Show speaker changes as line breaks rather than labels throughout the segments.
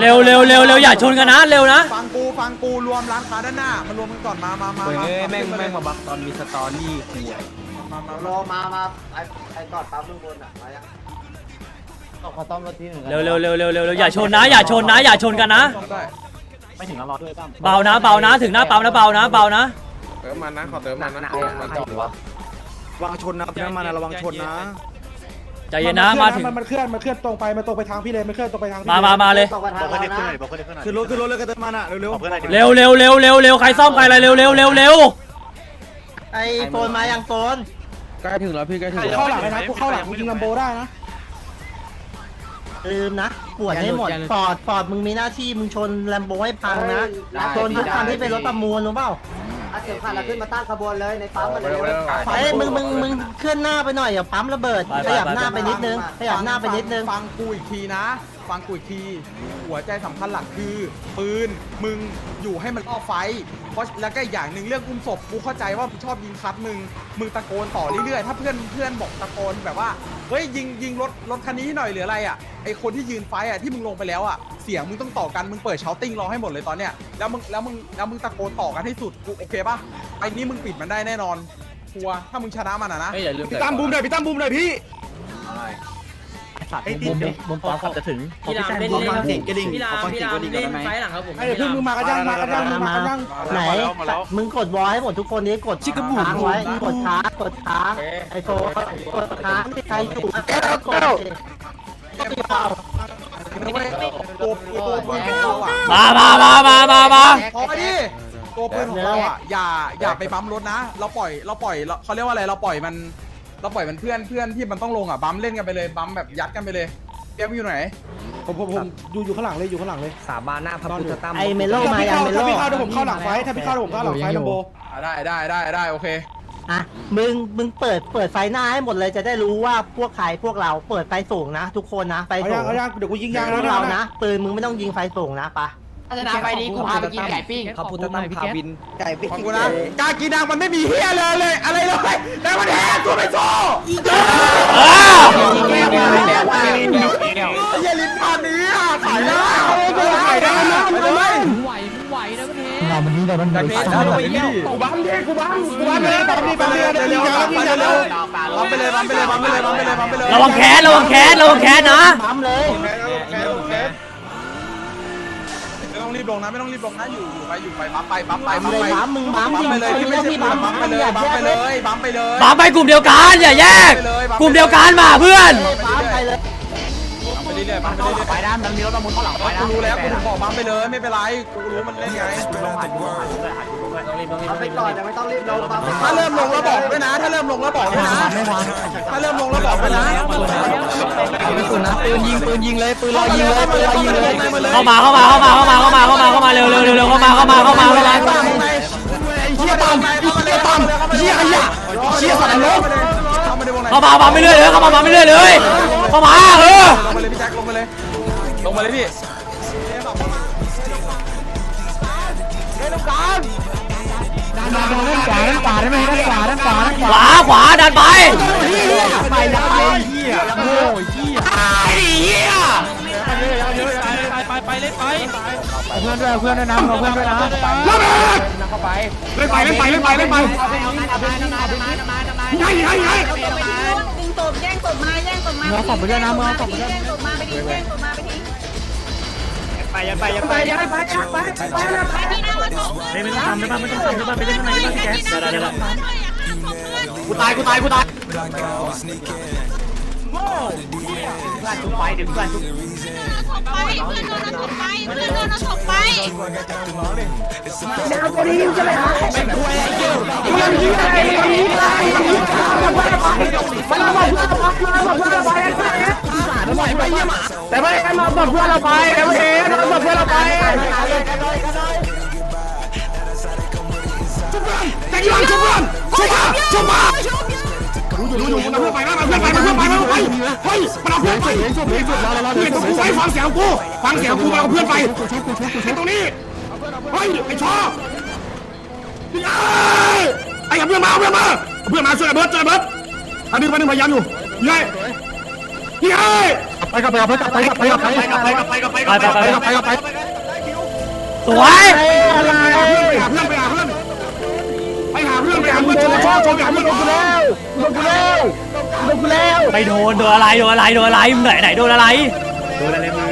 เร็วเร็วเร็วเร็วอย่าชนกันนะเร็วนะ
ฟังกูฟังกูรวมร้านค้าด้านหน้ามารวมกันก่อนมามามา
เฮ้ย
มา
แม่งแม่งมาบักตอนมีสตอรี่คุย
มามา
รอมามาไอ้ไอ้กอดปั๊มข้างบนอะมายัง
ขอต้อมรถที่หนึ่ง
เร็วเร็วเร็วเร็วเร็วเร็วอย่าชนนะ อย่าชนนะ อย่าชนกันนะ
ต้องได้
ไม่ถึงแล้วรอด้วยตั้ม
เบานะเบานะถึงหน้าปั๊มนะเบานะเบานะ
เติมมันนะขอเติมมันนะ
วางชนนะน้ำมันระวังชนนะ
ใจเย็นนะมาถึง
มันเคลื่อนมันเคลื่อนตรงไปมันตรงไปทางพี่เลยมันเคลื่อนตรงไปทางพี่
มามามาเลย
ตกกระทางเรานะ
ขึ้นรถขึ้นรถเลยก็เติมมันอะเร็ว
เร็วเร็วเร็วเร็วเร็วใครซ่อมใครอะไรเร็วเร็วเร็วเร็ว
ไอ้โฟนมายังโฟน
ใกล้ถึงแล้วพี่ใกล้ถึง
กูเข้าหลังเลยนะกูเข้าหลังกูยิงลัมโบได้นะ
ลืมนะปวดให้หมดฟอร์ดฟอร์ดมึงมีหน้าที่มึงชนแลมโบให้พังนะชนทุกคันที่เป็นรถประมูลรู้เปล่า
เอาเข็มขัดเราขึ้นมาตั้งขบวนเลยในปั๊มมาเลย
ไอ้มึงมึงมึงเคลื่อนหน้าไปหน่อยอย่าปั๊มระเบิดขยับหน้าไปนิดนึงขยับหน้าไปนิดนึง
ฟังกูอีกทีนะ ฟังกูอีกที หัวใจสำคัญหลักคือ ปืน มึงอยู่ให้มันล่อไฟ เพราะแล้วก็อีกอย่างหนึ่งเรื่องอุ้มศพกูเข้าใจว่ามึงชอบยิงคัดมึง มึงตะโกนต่อเรื่อยๆ ถ้าเพื่อนเพื่อนบอกตะโกนแบบว่า เฮ้ยยิงยิงรถรถคันนี้หน่อยหรืออะไรอะ ไอคนที่ยืนไฟอะที่มึงลงไปแล้วอะ เสียงมึงต้องต่อกัน มึงเปิดเชาติ้งรอให้หมดเลยตอนเนี้ย แล้วมึงแล้วมึงแล้วมึงตะโกนต่อกันให้สุดกูโอเคปะไอ้นี่มึงปิดมันได้แน่นอน กลัว ถ้ามึงชนะมันอะนะ
พี่ตั้มบูมหน่อยพี่ตั้มบูมหน่อยพี่
สัตว์มุมมุมปอขับจะถึง
พี่รามเล่น
ฟัง
เล่
เสีย
น
งกระดิ่ง
พี่ราม
ฟัง
พี่
เสียง
ราม
กระดิ่ง
เล่น
ได้ไหม
ไฟหลังครับผม
ไอ้เดี๋ยวเพิ่งมึงมากันยังมากันยังมึงมากันยัง
ไหนมึงกดวอลให้หมดทุกคนนี้กดค้างไว้กดค้างกดค้างไอโฟนกดค้างที่ใครอยู่กด
ตัวตัวปืนของเราอะ
มามามามามามา
พอดิตัวปืนของเราอะอย่าอย่าไปบั๊มรถนะ เราปล่อยเราปล่อยเราเขาเรียกว่าอะไรเราปล่อยมัน เราปล่อยมันเพื่อนเพื่อนที่มันต้องลงอะบั๊มเล่นกันไปเลยบั๊มแบบยัดกันไปเลยเปียกอยู่ไหน
ผมผมผมอยู่อยู่ข้างหลังเลยอยู่ข้างหลังเลย
สาบานหน้าพระพุทธตั้ม
ไอเมโล
ถ้า
มา
พี่
ยัง
เข้า
เมโล
ถ้าพี่เข้าเดี๋ยวผมเข้าหลังไฟถ้าพี่เข้าเดี๋ยวผมเข้าหลังไฟลัมโบ
อะได้ได้ได้ได้โอเค
อะมึงมึงเปิดเปิดไฟหน้าให้หมดเลยจะได้รู้ว่าพวกใครพวกเราเปิดไฟสูงนะ ทุกคนนะไฟ
เอา
สู
ยัง
ง
เอายังเดี๋ยวกูยิงยาง
พ
แล้ว
วกเรานะปืนมึงไม่ต้องยิงไฟสูงนะปะ
ถ้าชนะไฟนี้กูพาไปกินไก่ปิ้ง
พระพุทธตั้มพาบิน
ไก่ปิ๊ก
ขอบคุณนะกากีนังมันไม่มีเฮียเลยเลยอะไรเลยแต่มันแหกตัวไปโซ่
อ้าว
เฮียลิ้นพันนี้อะขายได้ขายได้นะไปเลย
ไหวมึงไหวนะเพื่อน
เรามันนี่เรามัน
จากนี้ถ้าเราไปเยี่ยม
กูบังดิกูบังกูบังเลยบังดิบังเลยเดี๋ยวยิงยางแล้วยิงยางแล้ว
บัมไปเลยบัมไปเลยบัมไปเลยบัมไปเลยบัมไปเลย
ระวังแขนระวังแขนระวังแขนนะ
ปั๊มเลย
รีบลงนะไม่ต้องรีบลงนะอยู่อยู่ไปอยู่ไปบัมไปบัมไป
ปั๊ม
บัม
เลย
ไป
ปั๊มมึงปั๊ม
บัม
ยิง
ไปเลย
คน
ที่
เดี
ไม่
ยว
ใช่
ที่
บั
ปั๊
ม
ม
บัมไปเลยบัมไปเลยบัมไปเลย
บางไปกลุ่มเดียวกันอย่าแยก กลุ่มเดียวกันมาเพื่อน
ปั๊มไปเลย
บัมไป เรื่อยๆบัมไปเรื่อย
ไฟด้านมันมีรถประมูลข้างหลังไฟ
ๆ
นะ
กูรู้แล้วกูถึงบอกบัมไปเลยไม่เป็นไรกูรู้มันเล่นไง
เอาไปก่อนยังไม่ต้องรีบลงปั๊ม
ถ้าเริ่มลงแล้วบอกด้วยนะ ถ้าเริ่มลงแล้วบอกด้วยนะถ้าเริ่มลงแล้วบอกด้วยนะ
ปืนนะปืนยิงปืนยิงเลยปืนรอยิงเลยปืนรอยิงเลย
เข้ามาเข้ามาเข้ามาเข้ามาเข้ามาเข้ามาเข้ามาเร็วเร็วเร็วเร็วเข้ามาเข้ามาเข้ามาเข้ามา
เฮียปั๊มเฮียปั๊มเฮียขยะเฮียสัตว์นรกเข้ามาในวงไหน
เข้ามามาไม่เรื่อยเลยเข้ามามาไม่เรื่อยเลยเข้ามาเออ
มาเลยพี่
ขวาขวาดันไป
ไปแล้วไปเหี้ยโง่เหี้ย
ไอ้เหี้ย
ไปไปเล่นไป
เพื่อนด้วยเพื่อนด้วยนะเพื่อนด้วยนะ
เล่นไปเล่นไปเล่นไปเล่นไปไงไงไง
ดึงตบแย่งตบมาแย่งตบมา
เมืองขอบไปด้วยนะเมืองขอบไปด้วย
แย่งตบมาไป ดิแย่งตบมาไปดิ
ไปยังไปยังไปยังไป
พี่นั่งมาตบ
ไม่ต้องทำไม่ต้องไม่ต้องทำไม่ต้องไปเล่นข้างในไม่ต้องแกได้ได้ได้
กูตายกูตายกูตาย
ไปเพื่อนโดนตบไปเพื่อนโดนตบไป
แต่ไม่ให้มาบอกเพื่อนเราไปแต่ไม่เห็นมาบอกเพื่อนเราไปแต่ยี่ ห้อชุบเพื่อนชุบมาชุบมารู้อยู่รู้อยู่มันเอาเพื่อนไปนะมาเพื่อนไปมาเพื่อนไปมาเพื่อนไปเฮ้ยมันเอาเพื่อนไปเพื่อนตรงกูไว้ฟังเสียงกูฟังเสียงกูมาเอาเพื่อนไปไอ้ตรงนี้เฮ้ยไอ้ชอบไอ้เพื่อนมาเอาเพื่อนมาเพื่อนมาช่วยเบิร์ดช่วยเบิร์ดอันนี้มันพยายามอยู่ยัยเฮ้ยไปกับไปกับไปกับไปกับไปกับไปกับไปกับไปกับไปกับไปกับไปกับไปกับไป
สวย
ไปหาเพื่อนไปหาเพื่อนไปหาเพื่อนไปหาเพื่อนไปหาเพื่อนโชว์โชว์โชว์ไปหาเพื่อนโดนกูแล้วโดนกูแล้วโดนกูแล้ว
ไปโดนโดนอะไรโดนอะไรโดนอะไรมึงไหนไหนโดนอะไรโดนอะไรมึง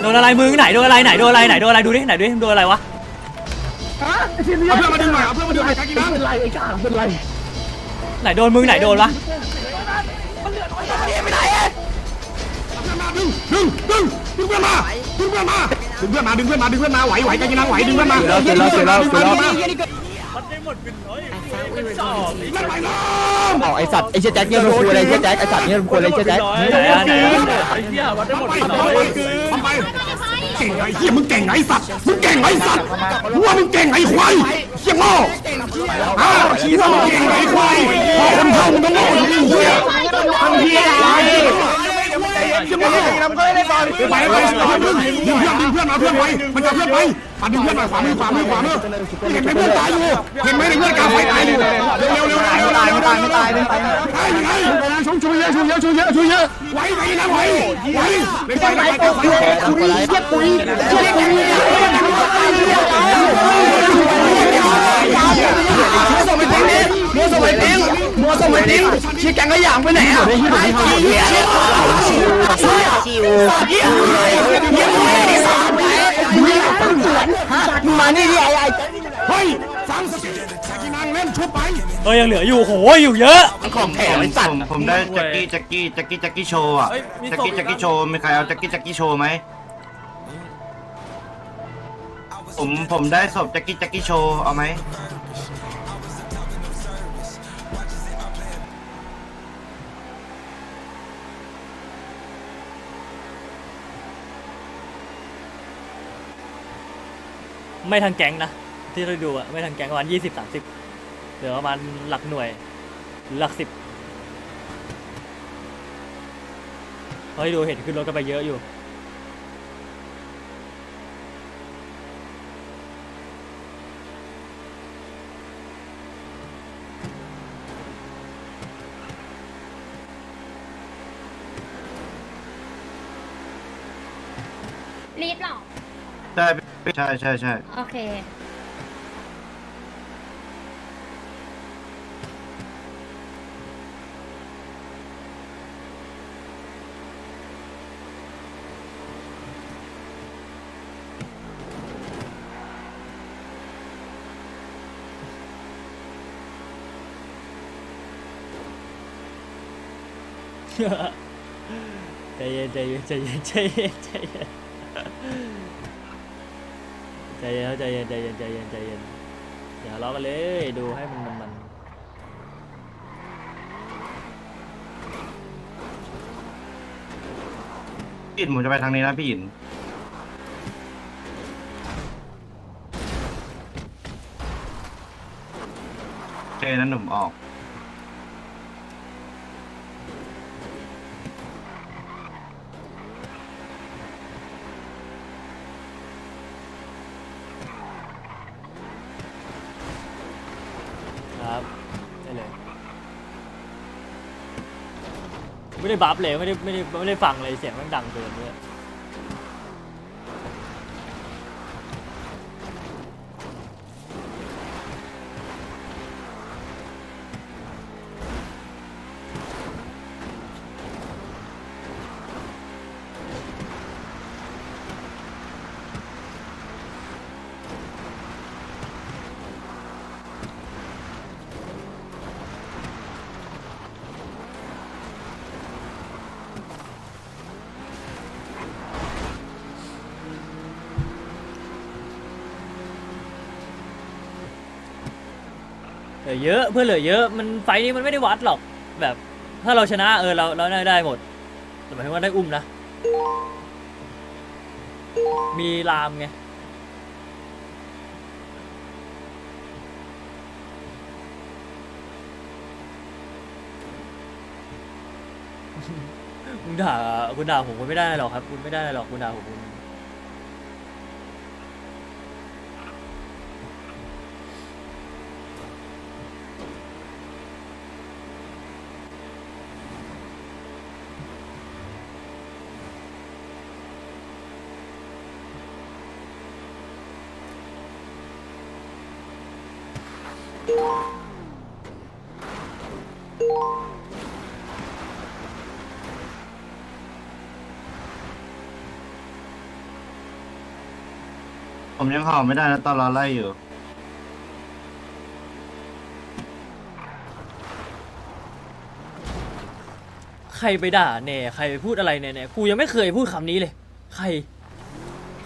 โดนอะไรมึงไหนโดนอะไรไหนโดนอะไรไหนโดนอะไรดูดิไหนดูดิโดนอะไรวะ
เอาเพื่อนมาดึงหน่อยเอาเพื่อนมาดึงหน่อยทักกี้นะเป็นไรไอ้ข้าเป็นไร
ไหนโดนมึงไหนโดนวะ
ดึงดึงดึงดึง เพื่อนมาดึงเพื่อนมาดึงเพื่อนมาดึงเพื่อนมาดึงเพื่อนมาไหวไหวกันกินนังไหวดึงเพื่อนมา
เสร็จแล้วเสร็จแล้วเสร็จแล้ว
นั่นไหวล้ม
เอาไอสัตว์ไอเชี่ยแจ็คเนี่ยมันควรอะไรเชี่ยแจ็คไอสัตว์เนี่ยมันควรอะไรเชี่ยแจ็ค
ไหนอะไหนอะ
ไอ้เหี้ยวัดได้หมด
ไป
ที่ไหน
ไปไปเก่งไอ้เหี้ยมึงเก่งไอ้สัตว์มึงเก่งไอ้สัตว์หัวมึงเก่งไอ้ควายเหี้ยโง่อ้าวชี้ว่ามึงเก่งไอ้ควายพอคนเท่ามึงก็โง่อย่างนี้เหี้ยทำเหี้ยอะไรจะมาทำก็ ไป มัวสมัยติ้งมัวสมัยติ้งชี้แกงก็อหยางไปไหนอะ
ไอ้
ชี้เหี้ยชิวชิวชิวเหี้
ยเหี้ยเหี้ยไอ้สามไอ้เหี้ยไอ้งสวนมานี่ไอ้ไอ้
เฮ้ยฟังสกิโอ้เล่นชุบไป
เออยังเหลืออยู่โหอยู่เยอะ
ของแถมไอ้สัตว์
ผมได้แจ็กกี้แจ็กกี้แจ็กกี้แจ็กกี้โชว์อะแจ็กกี้แจ็กกี้โชว์มีใครเอาแจ็กกี้แจ็กกี้โชว์ไหมผมผมได้ศพแจ็กกี้แจ็กกี้โชว์เอาไหม
ไม่ทางแก๊งนะ ที่เราดูอะไม่ทางแก๊งประมาณยี่สิบสามสิบเหลือประมาณหลักหน่วย หลักสิบเฮ้ยดูเห็นขึ้นรถกันไปเยอะอยู่
รีดหรอ
ใช่ใช่ใช่ใช่
โอเค
ใจเย็นใจเย็นใจเย็นใจเย็นใจเย็น ใจเย็นใจเย็นใจเย็นใจเย็นใจเย็นอย่าลาะกันเลยดูให้มันมันมัน
พี่อินผมจะไปทางนี้นะพี่อินโอเคนั้นหนุ่มออก
ครับได้เลย ไม่ได้บัฟเลยไม่ได้ไม่ได้ไม่ได้ฟังเลยเสียงมันดังเกินด้วย เหลือเยอะเพื่อนเหลือเยอะมันไฟท์นี้มันไม่ได้วัดหรอกแบบถ้าเราชนะเออเราเราได้ได้หมดแต่หมายถึงว่าได้อุ้มนะ มีลามไงคุณด่าคุณด่าผมคุณไม่ได้หรอกครับ คุณไม่ได้หรอกคุณด่าผมคุณ
ผมยังห่อไม่ได้นะตอนรอไล่อยู่
ใครไปด่าแหน่ใครไปพูดอะไรแหน่แหน่กูยังไม่เคยพูดคำนี้เลย ใคร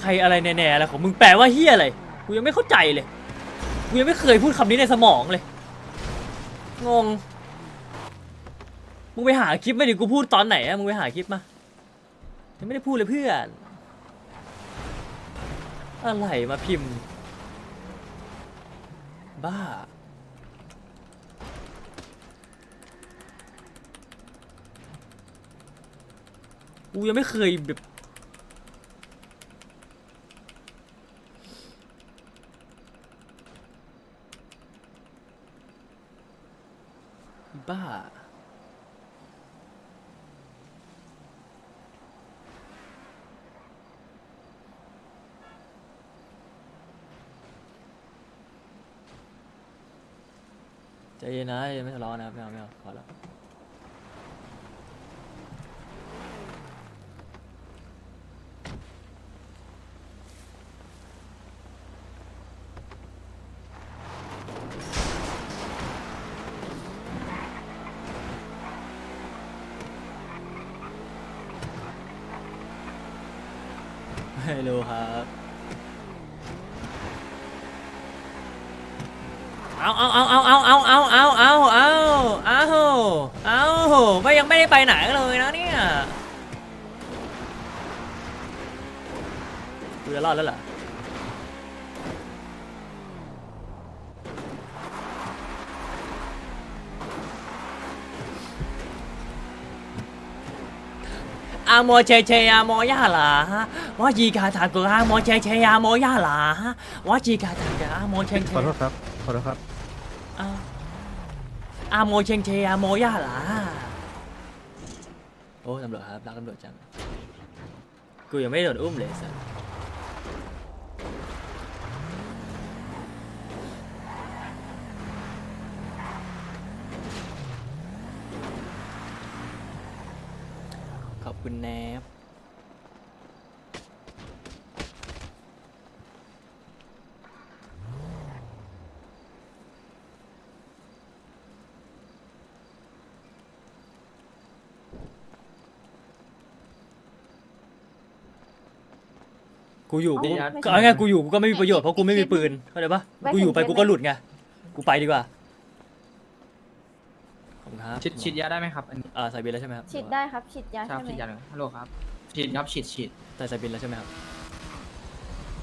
ใครอะไรแหน่แน่อะไรของมึงแปลว่าเฮียอะไรกูยังไม่เข้าใจเลยกูยังไม่เคยพูดคำนี้ในสมองเลยงงมึงไปหาคลิปมาดิกูพูดตอนไหนอะมึงไปหาคลิปมายังไม่ได้พูดเลยเพื่อน อะไรมาพิมพ์ บ้า กูยังไม่เคยแบบบ้า เย็นนะย็นไม่ทะเลาะนะไม่เอาไม่เอาขอแล้วไม่รู้ครับเอาเอาเอาเอาเอาเอาเอา ไม่ยังไม่ได้ไปไหนเลยนะเนี่ยกูจะรอดแล้วเหรออาโมเชเชอาโมยาลาวาจีกาทากุอาโมเชเชอาโมยาลาวาจีกาทากุอาโมเชเช
ขอโทษครับ ขอโทษครับ
อาอาโมเชงเชอาโมย่าหลา โอ้ตำรวจครับรักตำรวจจัง กูยังไม่โดนอุ้มเลยสัสขอบคุณแนบ กูอยู่กูก็เอาไงกูอยู่กูก็ไม่มีประโยชน์เพราะกูไม่มีปืนเข้าใจปะกูอยู่ไปกูก็หลุดไงกูไปดีกว่าขอบคุณครับ
ฉีดฉีดยาได้ไหมครับอันนี้
อ่าใส่บินแล้วใช่ไหมครับ
ฉีดได้ครับฉีดยา
ครั
ใช่
บ
ไหม
ฉีดยาหนึ่งฮัลโหลครับฉีดครับฉีดฉีด
ใส่ใส่บินแล้วใช่ไหมครับ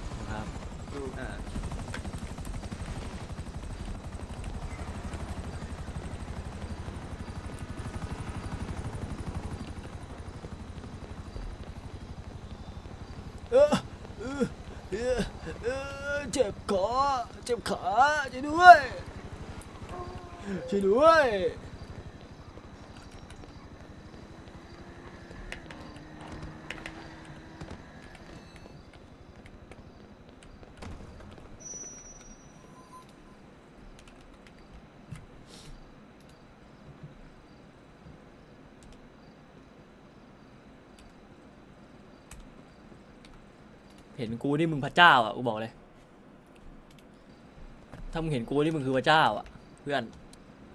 ขอบคุณครับเออเออเออเออเจ็บคอ เจ็บขาช่วยด้วยช่วยด้วยเห็นกูนี่มึงพระเจ้าอะกูบอกเลย ถ้ามึงเห็นกูนี่มึงคือพระเจ้าอะ เพื่อน